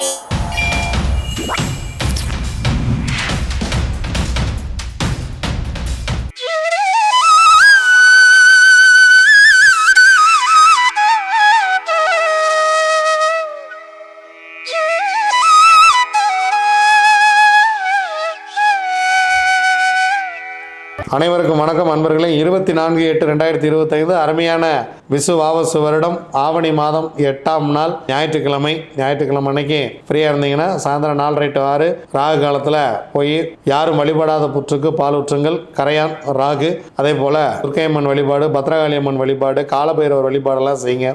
you அனைவருக்கும் வணக்கம் அன்பர்களே. இருபத்தி நான்கு எட்டு ரெண்டாயிரத்தி இருபத்தைந்து அருமையான விசுவாவசு வருடம் ஆவணி மாதம் எட்டாம் நாள் ஞாயிற்றுக்கிழமை. ஞாயிற்றுக்கிழமை அன்னைக்கு ஃப்ரீயாக இருந்தீங்கன்னா சாயந்தரம் நாள் ரைட்டு ஆறு ராகு காலத்தில் போய் யாரும் வழிபடாத புற்றுக்கு பால் ஊற்றுங்கள். கரையான் ராகு. அதே போல் துர்க்கையம்மன் வழிபாடு பத்ரகாளி அம்மன் வழிபாடு காலபைரவர் வழிபாடெல்லாம் செய்யுங்க.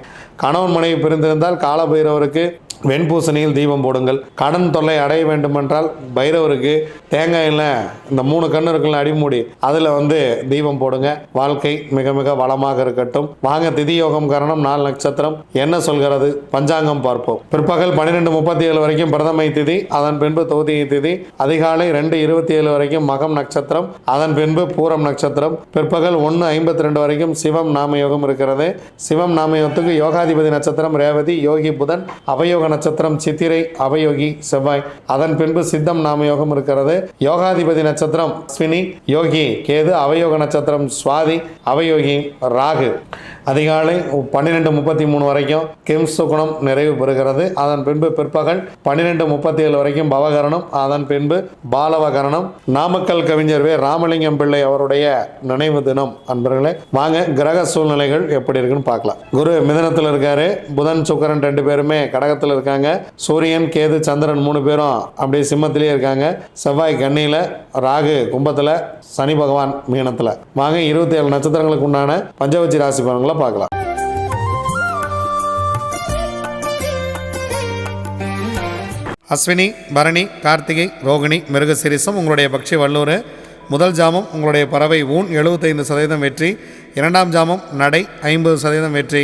கணவன் மனைவி பிரிந்திருந்தால் காலபைரவருக்கு வெண்பூசணியில் தீபம் போடுங்கள். கடன் தொல்லை அடைய வேண்டுமென்றால் பைரவருக்கு தேங்காயில் இந்த மூணு கண்ணு இருக்குல்ல அடிமூடி அதில் வந்து தீபம் போடுங்க. வாழ்க்கை மிக மிக வளமாக இருக்கட்டும். வாங்க திதி யோகம் காரணம் நாலு நட்சத்திரம். என்ன சொல்கிறது? பஞ்சாங்கம் பார்ப்போம். பிற்பகல் பன்னிரெண்டு முப்பத்தி ஏழு வரைக்கும் பிரதமை திதி அதன் பின்பு தொகுதி திதி. அதிகாலை ரெண்டு இருபத்தி ஏழு வரைக்கும் மகம் நட்சத்திரம் அதன் பின்பு பூரம் நட்சத்திரம். பிற்பகல் ஒன்று ஐம்பத்தி ரெண்டு வரைக்கும் சிவம் நாமயோகம் இருக்கிறது. சிவம் நாமயோகத்துக்கு யோகாதிபதி நட்சத்திரம் ரேவதி யோகி புதன் அவயோக நட்சத்திரம் சித்திரை அவயோகி செவ்வாய். அதன் பின்பு சித்தம் நாம யோகம் இருக்கிறது. யோகாதிபதி நட்சத்திரம் அஸ்வினி யோகி கேது. அவயோக நட்சத்திரம் சுவாதி. அவயோகி ராகு. அதிகாலை பன்னிரெண்டு முப்பத்தி மூணு வரைக்கும் கிம் சுகுணம் நிறைவு பெறுகிறது. அதன் பின்பு பிற்பகல் பன்னிரெண்டு முப்பத்தி ஏழு வரைக்கும் பவகரணம். அதன் பின்பு பாலவகரணம். நாமக்கல் கவிஞர் வே. ராமலிங்கம் பிள்ளை அவருடைய நினைவு தினம். அன்பர்களே வாங்க கிரக சூழ்நிலைகள் எப்படி இருக்குன்னு பார்க்கலாம். குரு மிதனத்தில் இருக்காரு. புதன் சுக்கரன் ரெண்டு பேருமே கடகத்தில் இருக்காங்க. சூரியன் கேது சந்திரன் மூணு பேரும் அப்படியே சிம்மத்திலேயே இருக்காங்க. செவ்வாய் கன்னியில் ராகு கும்பத்தில் சனி பகவான் மீனத்தில். வாங்க இருபத்தி ஏழு நட்சத்திரங்களுக்கு உண்டான பஞ்சவச்சி ராசி பலன்களை பார்க்கலாம். அஸ்வினி பரணி கார்த்திகை ரோகிணி மிருகசிரிசம் உங்களுடைய பக்ஷி வல்லூர். முதல் ஜாமம் உங்களுடைய பறவை ஊன் எழுபத்தைந்து சதவீதம் வெற்றி. இரண்டாம் ஜாமம் நடை ஐம்பது சதவீதம் வெற்றி.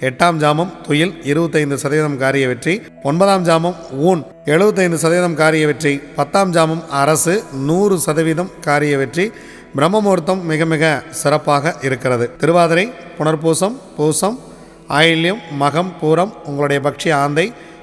எட்டாம் ஜாமம் துயில் இருபத்தைந்து சதவீதம் காரிய வெற்றி ஒன்பதாம் ஜாமம் ஊன் எழுபத்தைந்து சதவீதம் காரிய வெற்றி பத்தாம் ஜாமம் அரசு நூறு சதவீதம் காரிய வெற்றி. பிரம்மமுகூர்த்தம் மிக மிக சிறப்பாக இருக்கிறது. திருவாதிரை புனர்பூசம் பூசம் ஆயில்யம் மகம் பூரம் உங்களுடைய பக்ஷி ஆந்தை